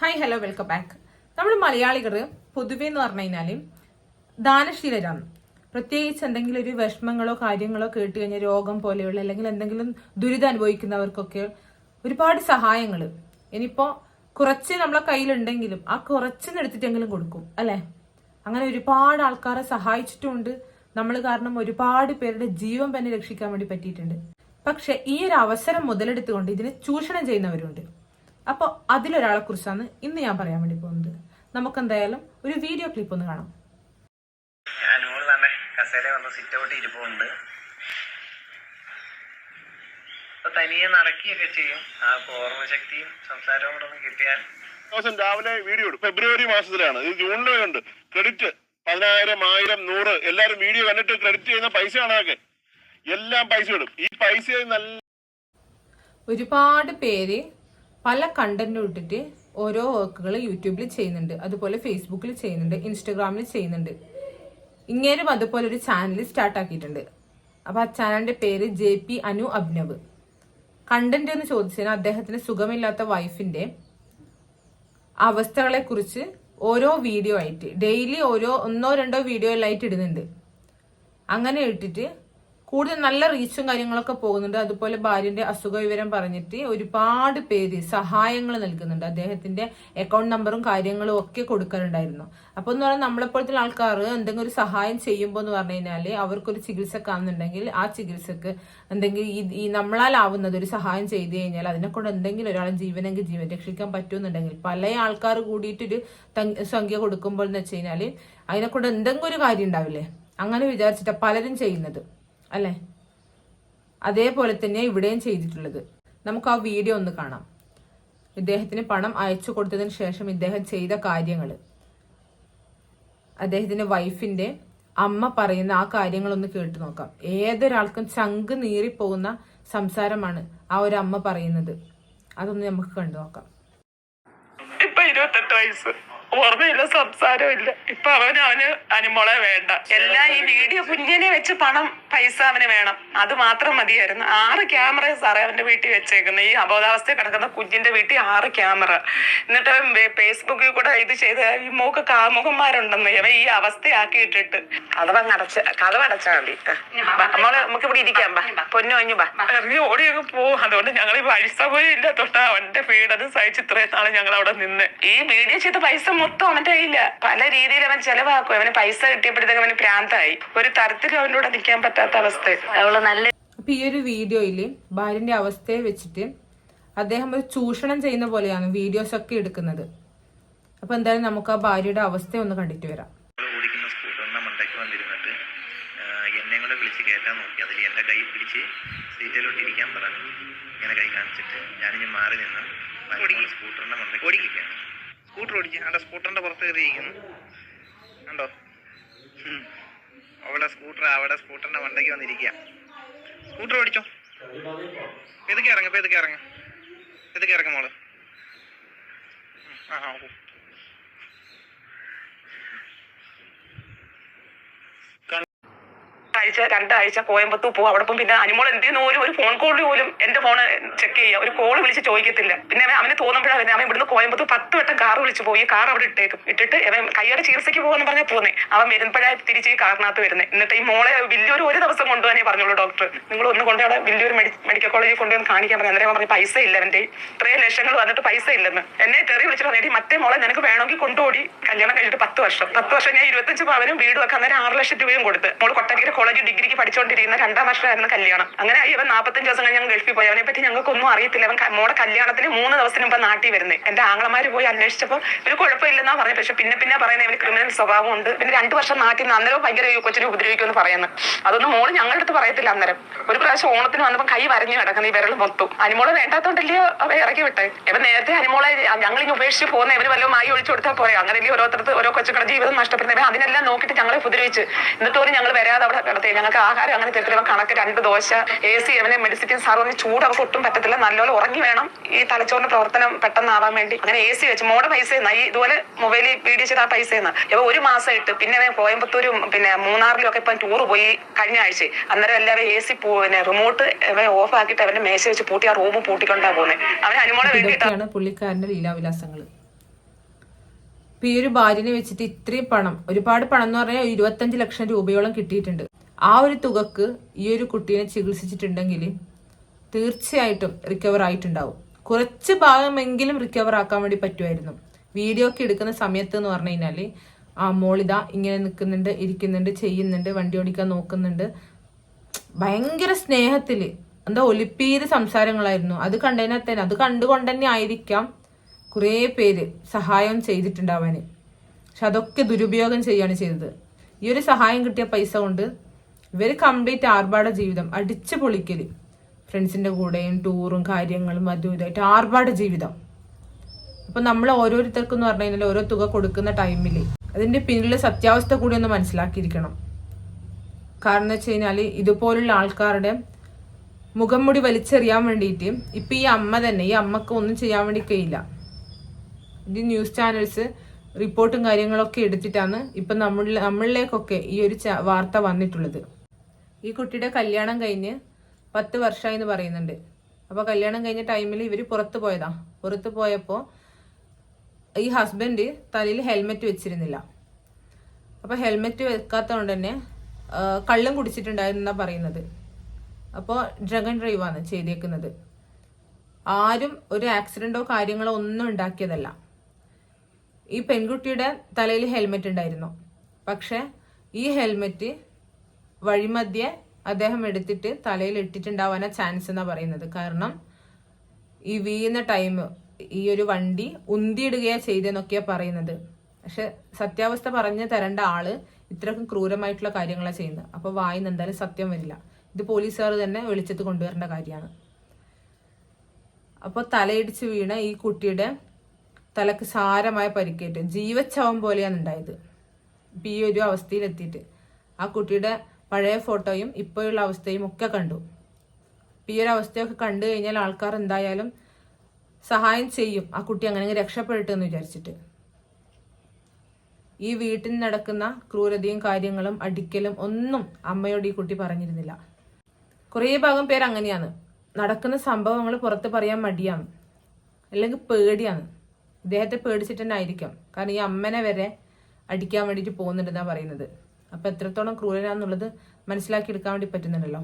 Hi hello welcome back നമ്മൾ മലയാളികൾ പൊതുവേ എന്ന് പറഞ്ഞു കഴിഞ്ഞാൽ ദാനശീലരാണ്. പ്രത്യേകിച്ച് എന്തെങ്കിലും ഒരു വിഷമങ്ങളോ കാര്യങ്ങളോ കേട്ട് കഴിഞ്ഞാൽ രോഗം പോലെയുള്ള അല്ലെങ്കിൽ എന്തെങ്കിലും ദുരിതം അനുഭവിക്കുന്നവർക്കൊക്കെ ഒരുപാട് സഹായങ്ങൾ. ഇനിയിപ്പോൾ കുറച്ച് നമ്മളെ കയ്യിലുണ്ടെങ്കിലും ആ കുറച്ചിനെടുത്തിട്ടെങ്കിലും കൊടുക്കും അല്ലേ? അങ്ങനെ ഒരുപാട് ആൾക്കാരെ സഹായിച്ചിട്ടുമുണ്ട് നമ്മൾ കാരണം ഒരുപാട് പേരുടെ ജീവൻ തന്നെ രക്ഷിക്കാൻ വേണ്ടി പറ്റിയിട്ടുണ്ട്. പക്ഷെ ഈ ഒരു അവസരം മുതലെടുത്തുകൊണ്ട് ഇതിനെ ചൂഷണം ചെയ്യുന്നവരുണ്ട്. അപ്പോൾ അതിലൊരാളെ കുറിച്ചാണ് ഇന്ന് ഞാൻ പറയാൻ വേണ്ടി പോകുന്നത്. നമുക്ക് എന്തായാലും ഒരു വീഡിയോ ക്ലിപ്പ് ഒന്ന് കാണാം. കസേര വന്ന് സിറ്റ് ഔട്ട് ഇരിപ്പുണ്ട് അപ്പൊ തനിയെ നടക്കുകയൊക്കെ ചെയ്യും. ആ ഓർമ്മശക്തിയും സംസാരവും കൂടെ ഒന്ന് കിട്ടിയാൽ. ദിവസം രാവിലെ വീഡിയോ ഇടും. ഫെബ്രുവരി മാസത്തിലാണ്. ഇത് ജൂണിലും ഉണ്ട്. ക്രെഡിറ്റ് പതിനായിരം ആയിരം നൂറ് എല്ലാരും വീഡിയോ കണ്ടിട്ട് ക്രെഡിറ്റ് ചെയ്യുന്ന പൈസയാണ് അതൊക്കെ എല്ലാം പൈസ ഇടും. ഈ പൈസ നല്ല ഒരുപാട് പേര് പല കണ്ടന്റും ഇട്ടിട്ട് ഓരോ വർക്കുകൾ യൂട്യൂബിൽ ചെയ്യുന്നുണ്ട്. അതുപോലെ ഫേസ്ബുക്കിൽ ചെയ്യുന്നുണ്ട്. ഇൻസ്റ്റഗ്രാമിൽ ചെയ്യുന്നുണ്ട്. ഇങ്ങേരും അതുപോലെ ഒരു ചാനൽ സ്റ്റാർട്ട് ആക്കിയിട്ടുണ്ട്. അപ്പൊ ആ ചാനലിന്റെ പേര് J P Anu Abhinav content എന്ന് ചോദിച്ചാൽ അദ്ദേഹത്തിന് സുഖമില്ലാത്ത വൈഫിന്റെ അവസ്ഥകളെ കുറിച്ച് ഓരോ വീഡിയോ ആയിട്ട് ഡെയിലി ഓരോ ഒന്നോ രണ്ടോ വീഡിയോ വീഡിയോയിലായിട്ട് ഇടുന്നുണ്ട്. അങ്ങനെ ഇട്ടിട്ട് കൂടുതൽ നല്ല റീച്ചും കാര്യങ്ങളൊക്കെ പോകുന്നുണ്ട്. അതുപോലെ ഭാര്യന്റെ അസുഖ വിവരം പറഞ്ഞിട്ട് ഒരുപാട് പേര് സഹായങ്ങൾ നൽകുന്നുണ്ട്. അദ്ദേഹത്തിന്റെ അക്കൗണ്ട് നമ്പറും കാര്യങ്ങളും ഒക്കെ കൊടുക്കാറുണ്ടായിരുന്നു. അപ്പൊ എന്ന് പറഞ്ഞാൽ നമ്മളെപ്പോഴത്തെ ആൾക്കാർ എന്തെങ്കിലും ഒരു സഹായം ചെയ്യുമ്പോൾ എന്ന് പറഞ്ഞു കഴിഞ്ഞാൽ അവർക്കൊരു ചികിത്സ കാണുന്നുണ്ടെങ്കിൽ ആ ചികിത്സക്ക് എന്തെങ്കിലും ഈ ഈ നമ്മളാലാവുന്നത് ഒരു സഹായം ചെയ്തു കഴിഞ്ഞാൽ അതിനെക്കൊണ്ട് എന്തെങ്കിലും ഒരാളെ ജീവനെങ്കിൽ ജീവൻ രക്ഷിക്കാൻ പറ്റുമെന്നുണ്ടെങ്കിൽ പല ആൾക്കാർ കൂടിയിട്ടൊരു സംഖ്യ കൊടുക്കുമ്പോൾ എന്ന് വെച്ച് കഴിഞ്ഞാൽ അതിനെക്കൊണ്ട് എന്തെങ്കിലും ഒരു കാര്യം ഉണ്ടാവില്ലേ? അങ്ങനെ വിചാരിച്ചിട്ടാണ് പലരും ചെയ്യുന്നത്. അല്ലേ? അതേപോലെ തന്നെ ഇവിടെയും ചെയ്തിട്ടുള്ളത്. നമുക്ക് ആ വീഡിയോ ഒന്ന് കാണാം. ഇദ്ദേഹത്തിന് പണം അയച്ചു കൊടുത്തതിന് ശേഷം ഇദ്ദേഹം ചെയ്ത കാര്യങ്ങൾ അദ്ദേഹത്തിന്റെ വൈഫിന്റെ അമ്മ പറയുന്ന ആ കാര്യങ്ങളൊന്ന് കേട്ടു നോക്കാം. ഏതൊരാൾക്കും ചങ്ക് നീറിപ്പോകുന്ന സംസാരമാണ് ആ ഒരു അമ്മ പറയുന്നത്. അതൊന്ന് നമുക്ക് കണ്ടു നോക്കാം. ഇപ്പൊ ഇരുപത്തെട്ട് വയസ്സ്. ഓർമ്മയില്ല സംസാരമില്ല. ഇപ്പൊ അവന് അവന് അനുമോളെ വേണ്ട. എല്ലാം ഈ വീഡിയോ കുഞ്ഞിനെ വെച്ച് പണം പൈസ അവന് വേണം. അത് മാത്രം മതിയായിരുന്നു. ആറ് ക്യാമറ സാറേ അവന്റെ വീട്ടിൽ വെച്ചേക്കുന്നത്. ഈ അബോധാവസ്ഥ കിടക്കുന്ന കുഞ്ഞിന്റെ വീട്ടിൽ ആറ് ക്യാമറ. എന്നിട്ട് അവൻ ഫേസ്ബുക്കിൽ കൂടെ ഇത് ചെയ്ത് ഈ മൂക്ക് കാമുകന്മാരുണ്ടെന്ന് അവൻ ഈ അവസ്ഥയാക്കിയിട്ടിട്ട്. കഥവങ്ങ് അടച്ച കഥവടച്ചാ മതി നമ്മൾ നമുക്ക് ഇവിടെ ഇരിക്കാം. ബാ പൊന്നു ഒഞ്ഞു ബാ ഇറങ്ങി ഓടിയൊക്കെ പോവും അതുകൊണ്ട് ഞങ്ങൾ ഈ വഴി സൗകര്യം ഇല്ലാത്തോണ്ട് അവന്റെ പീഡനം സഹിച്ച് ഇത്രയും നാളെ ഞങ്ങൾ അവിടെ നിന്ന്. ഈ വീഡിയോ ചെയ്ത പൈസ മൊത്തം അവന്റെ കയ്യില്ല പല രീതിയിൽ അവൻ ചെലവാക്കും. അവന് പൈസ കിട്ടിയപ്പോഴത്തേക്ക് അവന് പ്രാന്തായി ഒരു തരത്തിലും അവനോട് നിൽക്കാൻ പറ്റാത്ത അവസ്ഥ. അവൾ നല്ല അപ്പൊ ഈ ഒരു വീഡിയോയിൽ ഭാര്യന്റെ അവസ്ഥയെ വെച്ചിട്ട് അദ്ദേഹം ഒരു ചൂഷണം ചെയ്യുന്ന പോലെയാണ് വീഡിയോസ് ഒക്കെ എടുക്കുന്നത്. അപ്പൊ എന്തായാലും നമുക്ക് ആ ഭാര്യയുടെ അവസ്ഥ ഒന്ന് കണ്ടിട്ട് വരാം. ഓടിക്കുന്ന സ്കൂട്ടറിന്റെ മണ്ടയ്ക്ക് വന്നിരുന്നിട്ട് ആ, എന്നെ കൂടെ വിളിച്ച് കയറ്റാൻ നോക്കി. അതിൽ എന്റെ കൈ പിടിച്ച് സീറ്റിലോട്ട് ഇരിക്കാൻ പറഞ്ഞു. ഇങ്ങനെ കൈ കാണിച്ചിട്ട് മാറി നിന്ന് ഓടിക്കും. സ്കൂട്ടറിന്റെ മണ്ടയ്ക്ക് ഓടിക്കുകയാണ് സ്കൂട്ടർ ഓടിക്കുക അവിടെ സ്കൂട്ടറിന്റെ പുറത്ത് കയറിയിരിക്കുന്നു. കണ്ടോ. അവിടെ സ്കൂട്ടർ അവിടെ സ്കൂട്ടറിന്റെ മണ്ടയ്ക്ക് വന്നിരിക്കുക സ്കൂട്ടർ ഓടിച്ചോ? ഇതൊക്കെ ഇറങ്ങ ഇതൊക്കെ ഇറങ്ങ. ഇതൊക്കെ ഇറങ്ങ മോൾ. ആ ഓ. ആഴ്ച രണ്ടാഴ്ച കോയമ്പത്തൂർ പോകും അവിടെ പോകും പിന്നെ അനുമോൾ എന്ത് ഒരു ഒരു ഫോൺ കോളിൽ പോലും എന്റെ ഫോൺ ചെക്ക് ചെയ്യുക ഒരു കോൾ വിളിച്ച് ചോദിക്കത്തില്ല. പിന്നെ അവൻ അവന് തോന്നുമ്പോഴാണ് അവൻ ഇവിടുന്ന് കോയമ്പത്തൂർ പത്ത് വട്ടം കാർ വിളിച്ച് പോയി. കാർ അവിടെ ഇട്ടേക്കും. ഇട്ടിട്ട് അവൻ കയ്യേറെ ചികിത്സയ്ക്ക് പോകുമെന്ന് പറഞ്ഞാൽ പോന്നെ. അവൻ വരുമ്പോഴാണ് തിരിച്ച് ഈ കാറിനകത്ത് വരുന്നത് എന്നിട്ട് ഈ മോളെ വലിയൊരു ഒരു ദിവസം കൊണ്ടുപോകാനേ പറഞ്ഞുള്ളൂ ഡോക്ടർ നിങ്ങൾ ഒന്ന് കൊണ്ട് അവിടെ വലിയൊരു മെഡി മെഡിക്കൽ കോളേജിൽ കൊണ്ടുവന്ന് കാണിക്കാൻ പറഞ്ഞു. അന്നേരം പറഞ്ഞ പൈസ ഇല്ല അവന്റെ ഇത്രയും ലക്ഷങ്ങൾ വന്നിട്ട് പൈസ ഇല്ലെന്ന്. എന്നെ തെറി വിളിച്ചിട്ട് പറഞ്ഞു "എടീ, മറ്റേ മോളെ നിനക്ക് വേണമെങ്കിൽ കൊണ്ടുപോയി കല്യാണം കഴിഞ്ഞിട്ട് പത്ത് വർഷം. പത്ത് വർഷം ഞാൻ ഇരുപത്തഞ്ച് പവനും വീട് വെക്കാൻ അന്നേരം ആറ് ലക്ഷം രൂപയും കൊടുത്ത്. മോൾ കൊട്ടാരിക്കര കോളേജ് ഡിഗ്രിക്ക് പഠിച്ചുകൊണ്ടിരിക്കുന്ന രണ്ടാം വർഷമായിരുന്നു കല്യാണം. അങ്ങനെ ഇവൻ നാൽപ്പത്തഞ്ച് ദിവസം കഴിഞ്ഞ് ഗൾഫിൽ പോയി. അവനെ പറ്റി ഞങ്ങൾക്കൊന്നും അറിയത്തില്ല. അവൻ മോടെ കല്യാണത്തിന് മൂന്ന് ദിവസത്തിന് മുമ്പ് നാട്ടിൽ വരുന്നത് എന്റെ ആങ്ങളമാര് പോയി അന്വേഷിച്ചപ്പോൾ ഒരു കുഴപ്പമില്ലെന്നാ പറഞ്ഞു പക്ഷെ പിന്നെ പിന്നെ പറയുന്നത് ഇവന് ക്രിമിനൽ സ്വഭാവം ഉണ്ട് പിന്നെ രണ്ടു വർഷം നാട്ടിൽ നിന്ന് അന്നേരം ഭയങ്കര കൊച്ചിനെ ഉപദ്രവിക്കുമെന്ന് പറയുന്നത് അതൊന്നും മോൾ ഞങ്ങളുടെ അടുത്ത് പറയത്തില്ല അന്നേരം. ഒരു പ്രാവശ്യം ഓണത്തിന് വന്നപ്പോൾ കൈ വരഞ്ഞു കിടക്കുന്ന ഈ വിരൽ മൊത്തം. അനിമോളെ വേണ്ടാത്തോണ്ടല്ലേ ഇറക്കി വിട്ടെ? ഇപ്പൊ നേരത്തെ അനിമോളെ ഞങ്ങൾ ഇനി ഉപേക്ഷിച്ച് പോകുന്ന ഇവർ വല്ലതും മായി ഒഴിച്ചു കൊടുത്താൽ പോരെ. അങ്ങനെയല്ലേ ഓരോരുത്തർക്ക് ഓരോ കൊച്ചുകളുടെ ജീവിതം നഷ്ടപ്പെടുന്നത് അതിനെല്ലാം നോക്കിയിട്ട് ഞങ്ങളെ ഉപദ്രവിച്ച് എന്നിട്ട് പോലും ഞങ്ങൾ വരാതെ അവിടെ കിടത്തി. ഞങ്ങൾക്ക് ആഹാരം അങ്ങനെ ഇവൻ കണക്ക് രണ്ട് ദോശ എ സി അവനെ മെഡിസിറ്റിൻ സാർ ഒന്ന് ചൂട് അവർക്ക് ഒട്ടും പറ്റത്തില്ല. നല്ലപോലെ ഉറങ്ങി വേണം ഈ തലച്ചോറിന്റെ പ്രവർത്തനം പെട്ടെന്നാവാൻ വേണ്ടി. അങ്ങനെ എ സി വെച്ച് മോടെ പൈസ ഈ ഇതുപോലെ മൊബൈലിൽ വീഡിയോ ആ പൈസ ഇവ ഒരു മാസം ഇട്ട്. പിന്നെ കോയമ്പത്തൂരും പിന്നെ മൂന്നാറിലും ഒക്കെ ഇപ്പം ടൂർ പോയി കഴിഞ്ഞ ആഴ്ച. അന്നേരം എല്ലാവരും എ സി പിന്നെ റിമോട്ട് ഓഫ് ആക്കിയിട്ട് അവന്റെ മേശ വെച്ച് പൂട്ടി ആ റൂം പൂട്ടിക്കൊണ്ടാ പോകുന്നത് അവൻ അനുമോളെ വേണ്ടിയിട്ട് ഇതൊക്കെയാണ് പുള്ളിക്കാരന്റെ ലീലാവിലാസങ്ങൾ ഇപ്പൊ ഈ ഒരു ഭാര്യനെ വെച്ചിട്ട് ഇത്രയും പണം ഒരുപാട് പണം എന്ന് പറഞ്ഞാൽ ഇരുപത്തഞ്ച് ലക്ഷം രൂപയോളം കിട്ടിയിട്ടുണ്ട്. ആ ഒരു തുകക്ക് ഈ ഒരു കുട്ടീനെ ചികിത്സിച്ചിട്ടുണ്ടെങ്കിൽ തീർച്ചയായിട്ടും റിക്കവർ ആയിട്ടുണ്ടാവും. കുറച്ച് ഭാഗമെങ്കിലും റിക്കവർ ആക്കാൻ വേണ്ടി പറ്റുമായിരുന്നു. വീഡിയോ ഒക്കെ എടുക്കുന്ന സമയത്ത് എന്ന് പറഞ്ഞു കഴിഞ്ഞാൽ ആ മോളിത ഇങ്ങനെ നിൽക്കുന്നുണ്ട് ഇരിക്കുന്നുണ്ട് ചെയ്യുന്നുണ്ട് വണ്ടി ഓടിക്കാൻ നോക്കുന്നുണ്ട്. ഭയങ്കര സ്നേഹത്തിൽ എന്താ ഒലിപ്പീര് സംസാരങ്ങളായിരുന്നു. അത് കണ്ടതിനെ തന്നെ അത് കണ്ടുകൊണ്ട് തന്നെ ആയിരിക്കാം കുറേ പേര് സഹായം ചെയ്തിട്ടുണ്ടാവാന്. പക്ഷെ അതൊക്കെ ദുരുപയോഗം ചെയ്യാണ് ചെയ്തത്. ഈ ഒരു സഹായം കിട്ടിയ പൈസ കൊണ്ട് ഇവർ കംപ്ലീറ്റ് ആർഭാട ജീവിതം അടിച്ച് പൊളിക്കൽ ഫ്രണ്ട്സിന്റെ കൂടെയും ടൂറും കാര്യങ്ങളും അതും ഇതായിട്ട് ആർഭാട ജീവിതം. അപ്പം നമ്മൾ ഓരോരുത്തർക്കും എന്ന് പറഞ്ഞു കഴിഞ്ഞാൽ ഓരോ തുക കൊടുക്കുന്ന ടൈമിൽ അതിന്റെ പിന്നിലെ സത്യാവസ്ഥ കൂടി ഒന്ന് മനസ്സിലാക്കിയിരിക്കണം. കാരണം വെച്ച് കഴിഞ്ഞാൽ ഇതുപോലുള്ള ആൾക്കാരുടെ മുഖം മുടി വലിച്ചെറിയാൻ വേണ്ടിയിട്ട് ഇപ്പം ഈ അമ്മ തന്നെ ഈ അമ്മയ്ക്ക് ഒന്നും ചെയ്യാൻ വേണ്ടി കഴിയില്ല ഇത് ന്യൂസ് ചാനൽസ് റിപ്പോർട്ടും കാര്യങ്ങളൊക്കെ എടുത്തിട്ടാണ് ഇപ്പം നമ്മൾ നമ്മളിലേക്കൊക്കെ ഈ ഒരു വാർത്ത വന്നിട്ടുള്ളത്. ഈ കുട്ടിയുടെ കല്യാണം കഴിഞ്ഞ് പത്ത് വർഷമായി എന്ന് പറയുന്നുണ്ട്. അപ്പോൾ കല്യാണം കഴിഞ്ഞ ടൈമിൽ ഇവർ പുറത്തു പോയതാ. പുറത്തു പോയപ്പോൾ ഈ ഹസ്ബൻഡ് തലയിൽ ഹെൽമെറ്റ് വെച്ചിരുന്നില്ല. അപ്പോൾ ഹെൽമെറ്റ് വെക്കാത്തതുകൊണ്ട് തന്നെ കള്ളും കുടിച്ചിട്ടുണ്ടായിരുന്നാ പറയുന്നത്. അപ്പോൾ ഡ്രഗൺ ഡ്രൈവാണ് ചെയ്തേക്കുന്നത്. ആരും ഒരു ആക്സിഡന്റോ കാര്യങ്ങളോ ഒന്നും ഉണ്ടാക്കിയതല്ല. ഈ പെൺകുട്ടിയുടെ തലയിൽ ഹെൽമെറ്റ് ഉണ്ടായിരുന്നു. പക്ഷേ ഈ ഹെൽമെറ്റ് വഴിമധ്യേ അദ്ദേഹം എടുത്തിട്ട് തലയിൽ ഇട്ടിട്ടുണ്ടാവാനാ ചാൻസ് എന്നാ പറയുന്നത്. കാരണം ഈ വീഴുന്ന ടൈം ഈ ഒരു വണ്ടി ഉന്തിയിടുകയാ ചെയ്തെന്നൊക്കെയാ പറയുന്നത്. പക്ഷെ സത്യാവസ്ഥ പറഞ്ഞു തരേണ്ട ആൾ ഇത്രക്കും ക്രൂരമായിട്ടുള്ള കാര്യങ്ങളാണ് ചെയ്യുന്നത് അപ്പോൾ വായിന്ന് എന്തായാലും സത്യം വരില്ല. ഇത് പോലീസുകാർ തന്നെ വെളിച്ചത്ത് കൊണ്ടുവരേണ്ട കാര്യമാണ്. അപ്പോൾ തലയിടിച്ച് വീണ ഈ കുട്ടിയുടെ തലക്ക് സാരമായ പരിക്കേറ്റ്. ജീവച്ഛവം പോലെയാണ് ഉണ്ടായത്. ഇപ്പം ഈ ഒരു അവസ്ഥയിലെത്തിയിട്ട്. ആ കുട്ടിയുടെ പഴയ ഫോട്ടോയും ഇപ്പോഴുള്ള അവസ്ഥയും ഒക്കെ കണ്ടു. ഈ ഒരു അവസ്ഥയൊക്കെ കണ്ടു കഴിഞ്ഞാൽ ആൾക്കാർ എന്തായാലും സഹായം ചെയ്യും. ആ കുട്ടി അങ്ങനെ രക്ഷപ്പെടട്ടെ എന്ന് വിചാരിച്ചിട്ട്. ഈ വീട്ടിൽ നടക്കുന്ന ക്രൂരതയും കാര്യങ്ങളും അടിക്കലും ഒന്നും അമ്മയോട് ഈ കുട്ടി പറഞ്ഞിരുന്നില്ല. കുറേ ഭാഗം പേര് അങ്ങനെയാണ്. നടക്കുന്ന സംഭവങ്ങൾ പുറത്ത് പറയാൻ മടിയാണ്. അല്ലെങ്കിൽ പേടിയാണ്. ഇദ്ദേഹത്തെ പേടിച്ചിട്ട് തന്നെ ആയിരിക്കാം. കാരണം ഈ അമ്മനെ വരെ അടിക്കാൻ വേണ്ടിയിട്ട് പോകുന്നുണ്ടെന്നാണ് പറയുന്നത്. അപ്പൊ എത്രത്തോളം ക്രൂരനാന്നുള്ളത് മനസ്സിലാക്കിയെടുക്കാൻ വേണ്ടി പറ്റുന്നുണ്ടല്ലോ.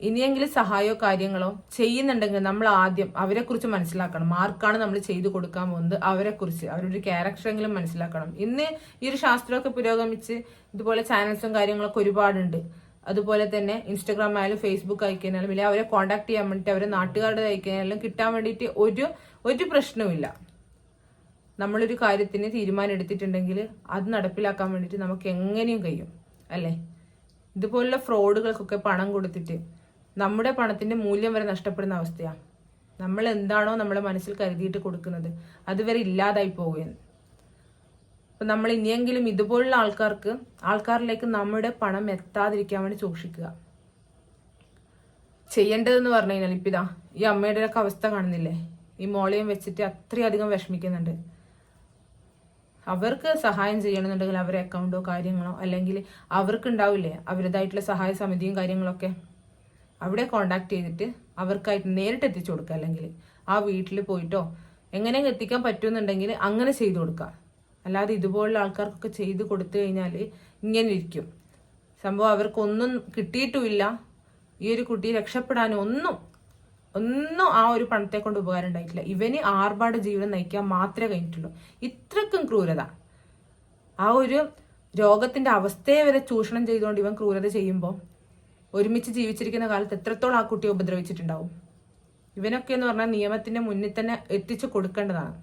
ഇനിയെങ്കിലും സഹായമോ കാര്യങ്ങളോ ചെയ്യുന്നുണ്ടെങ്കിൽ നമ്മൾ ആദ്യം അവരെ കുറിച്ച് മനസ്സിലാക്കണം. ആർക്കാണ് നമ്മൾ ചെയ്തു കൊടുക്കാൻ പോകുന്നത്? അവരെ കുറിച്ച് അവരുടെ ക്യാരക്ടറെങ്കിലും മനസ്സിലാക്കണം. ഇന്ന് ഈ ഒരു ശാസ്ത്രമൊക്കെ പുരോഗമിച്ച് ഇതുപോലെ ചാനൽസും കാര്യങ്ങളൊക്കെ ഒരുപാടുണ്ട്. അതുപോലെ തന്നെ ഇൻസ്റ്റാഗ്രാം ആയാലും ഫേസ്ബുക്ക് അയക്കാനാലും ഇല്ല അവരെ കോൺടാക്ട് ചെയ്യാൻ വേണ്ടിയിട്ട് അവരെ നാട്ടുകാരുടെ അയക്കാനാലും കിട്ടാൻ വേണ്ടിയിട്ട് ഒരു ഒരു പ്രശ്നവുമില്ല നമ്മളൊരു കാര്യത്തിന് തീരുമാനം എടുത്തിട്ടുണ്ടെങ്കിൽ അത് നടപ്പിലാക്കാൻ വേണ്ടിയിട്ട് നമുക്ക് എങ്ങനെയും കഴിയും അല്ലേ? ഇതുപോലുള്ള ഫ്രോഡുകൾക്കൊക്കെ പണം കൊടുത്തിട്ട് നമ്മുടെ പണത്തിന്റെ മൂല്യം വരെ നഷ്ടപ്പെടുന്ന അവസ്ഥയാണ് നമ്മൾ എന്താണോ നമ്മുടെ മനസ്സിൽ കരുതിയിട്ട് കൊടുക്കുന്നത് അതുവരെ ഇല്ലാതായി പോവുകയാണ്. അപ്പൊ നമ്മൾ ഇനിയെങ്കിലും ഇതുപോലുള്ള ആൾക്കാർക്ക് ആൾക്കാരിലേക്ക് നമ്മുടെ പണം എത്താതിരിക്കാൻ വേണ്ടി സൂക്ഷിക്കുക. ചെയ്യേണ്ടതെന്ന് പറഞ്ഞു കഴിഞ്ഞാൽ ഇപ്പം ഇതാ ഈ അമ്മയുടെ ഒക്കെ അവസ്ഥ കാണുന്നില്ലേ? ഈ മോളെയും വെച്ചിട്ട് അത്രയധികം വിഷമിക്കുന്നുണ്ട്. അവർക്ക് സഹായം ചെയ്യണമെന്നുണ്ടെങ്കിൽ അവരെ അക്കൗണ്ടോ കാര്യങ്ങളോ അല്ലെങ്കിൽ അവർക്ക് ഉണ്ടാവില്ലേ അവരുടേതായിട്ടുള്ള സഹായ സമിതിയും കാര്യങ്ങളൊക്കെ? അവിടെ കോണ്ടാക്ട് ചെയ്തിട്ട് അവർക്കായിട്ട് നേരിട്ട് എത്തിച്ചു കൊടുക്കുക. അല്ലെങ്കിൽ ആ വീട്ടിൽ പോയിട്ടോ എങ്ങനെയെങ്കിലും എത്തിക്കാൻ പറ്റുമെന്നുണ്ടെങ്കിൽ അങ്ങനെ ചെയ്തു കൊടുക്കുക. അല്ലാതെ ഇതുപോലുള്ള ആൾക്കാർക്കൊക്കെ ചെയ്ത് കൊടുത്തു കഴിഞ്ഞാൽ ഇങ്ങനെ ഇരിക്കും. സംഭവം അവർക്കൊന്നും കിട്ടിയിട്ടുമില്ല. ഈ ഒരു കുട്ടി രക്ഷപ്പെടാനും ഒന്നും ഒന്നും ആ ഒരു പണത്തെ കൊണ്ട് ഉപകാരം ഉണ്ടായിട്ടില്ല. ഇവന് ആർഭാട ജീവിതം നയിക്കാൻ മാത്രമേ കഴിഞ്ഞിട്ടുള്ളൂ. ഇത്രക്കും ക്രൂരത. ആ ഒരു രോഗത്തിന്റെ അവസ്ഥയെ വരെ ചൂഷണം ചെയ്തുകൊണ്ട് ഇവൻ ക്രൂരത ചെയ്യുമ്പോൾ ഒരുമിച്ച് ജീവിച്ചിരിക്കുന്ന കാലത്ത് എത്രത്തോളം ആ കുട്ടിയെ ഉപദ്രവിച്ചിട്ടുണ്ടാവും? ഇവനൊക്കെ എന്ന് പറഞ്ഞാൽ നിയമത്തിന്റെ മുന്നിൽ തന്നെ എത്തിച്ചു കൊടുക്കേണ്ടതാണ്.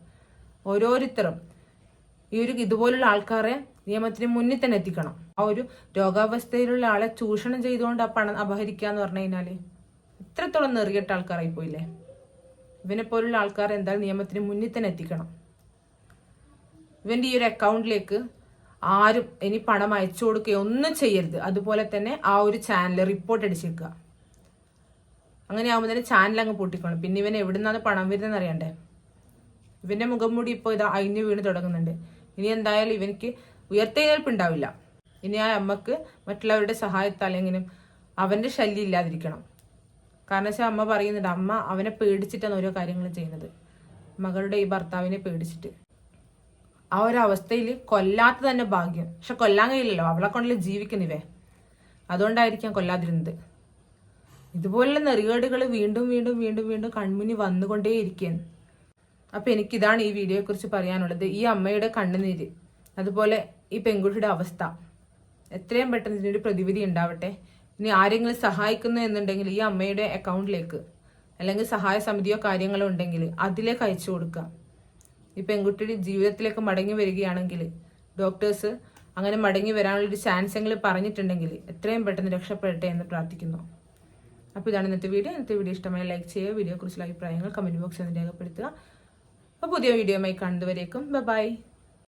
ഓരോരുത്തരും ഈ ഒരു ഇതുപോലുള്ള ആൾക്കാരെ നിയമത്തിന് മുന്നിൽ തന്നെ എത്തിക്കണം. ആ ഒരു രോഗാവസ്ഥയിലുള്ള ആളെ ചൂഷണം ചെയ്തുകൊണ്ട് ആ പണം അപഹരിക്കുക എന്ന് പറഞ്ഞു കഴിഞ്ഞാൽ ഇത്രത്തോളം നെറിയട്ട ആൾക്കാരായി പോയില്ലേ? ഇവനെ പോലുള്ള ആൾക്കാരെ എന്തായാലും നിയമത്തിന് മുന്നിൽ തന്നെ എത്തിക്കണം. ഇവന്റെ ഈ ഒരു അക്കൗണ്ടിലേക്ക് ആരും ഇനി പണം അയച്ചു കൊടുക്കുകയോ ഒന്നും ചെയ്യരുത്. അതുപോലെ തന്നെ ആ ഒരു ചാനൽ റിപ്പോർട്ട് അടിച്ചേക്കുക. അങ്ങനെ ആകുമ്പോൾ തന്നെ ചാനൽ അങ്ങ് പൊട്ടിക്കണം പിന്നെ ഇവൻ എവിടുന്നാണ് പണം വരുന്നതെന്ന് അറിയണ്ടേ? ഇവന്റെ മുഖം മുടി ഇപ്പോൾ ഇത് അയിഞ്ഞു വീണ് തുടങ്ങുന്നുണ്ട്. ഇനി എന്തായാലും ഇവനിക്ക് ഉയർത്തെഴുന്നേൽപ്പ് ഉണ്ടാവില്ല. ഇനി ആ അമ്മയ്ക്ക് മറ്റുള്ളവരുടെ സഹായത്താലെങ്കിലും അവന്റെ ശല്യം ഇല്ലാതിരിക്കണം. കാരണം വെച്ചാൽ അമ്മ പറയുന്നുണ്ട് അമ്മ അവനെ പേടിച്ചിട്ടാണ് ഓരോ കാര്യങ്ങളും ചെയ്യുന്നത്. മകളുടെ ഈ ഭർത്താവിനെ പേടിച്ചിട്ട്. ആ ഒരു അവസ്ഥയിൽ കൊല്ലാത്ത തന്നെ ഭാഗ്യം. പക്ഷെ കൊല്ലാൻ കഴിയില്ലല്ലോ. അവളെ കൊണ്ടല്ലേ ജീവിക്കുന്നിവേ? അതുകൊണ്ടായിരിക്കാം കൊല്ലാതിരുന്നത്. ഇതുപോലുള്ള നെറികേടുകൾ വീണ്ടും വീണ്ടും വീണ്ടും വീണ്ടും കൺമുന്നിൽ വന്നുകൊണ്ടേയിരിക്കുകയാണ്. അപ്പൊ എനിക്കിതാണ് ഈ വീഡിയോയെക്കുറിച്ച് പറയാനുള്ളത്. ഈ അമ്മയുടെ കണ്ണുനീര് അതുപോലെ ഈ പെൺകുട്ടിയുടെ അവസ്ഥ. എത്രയും പെട്ടെന്ന് ഇതിനൊരു പ്രതിവിധി ഉണ്ടാവട്ടെ. ഇനി ആരെങ്കിലും സഹായിക്കുന്നു എന്നുണ്ടെങ്കിൽ ഈ അമ്മയുടെ അക്കൗണ്ടിലേക്ക് അല്ലെങ്കിൽ സഹായ സമിതിയോ കാര്യങ്ങളോ ഉണ്ടെങ്കിൽ അതിലേക്ക് അയച്ചു കൊടുക്കുക. ഈ പെൺകുട്ടിയുടെ ജീവിതത്തിലേക്ക് മടങ്ങി വരികയാണെങ്കിൽ ഡോക്ടേഴ്സ് അങ്ങനെ മടങ്ങി വരാനുള്ളൊരു ചാൻസ് എങ്കിലും പറഞ്ഞിട്ടുണ്ടെങ്കിൽ എത്രയും പെട്ടെന്ന് രക്ഷപ്പെടട്ടെ എന്ന് പ്രാർത്ഥിക്കുന്നു. അപ്പോൾ ഇതാണ് ഇന്നത്തെ വീഡിയോ ഇന്നത്തെ വീഡിയോ ഇഷ്ടമായി ലൈക്ക് ചെയ്യുക വീഡിയോ കുറിച്ചുള്ള അഭിപ്രായങ്ങൾ കമന്റ് ബോക്സിൽ രേഖപ്പെടുത്തുക. അപ്പോൾ പുതിയ വീഡിയോ വീഡിയോയുമായി കണ്ടുവരേക്കും ബൈ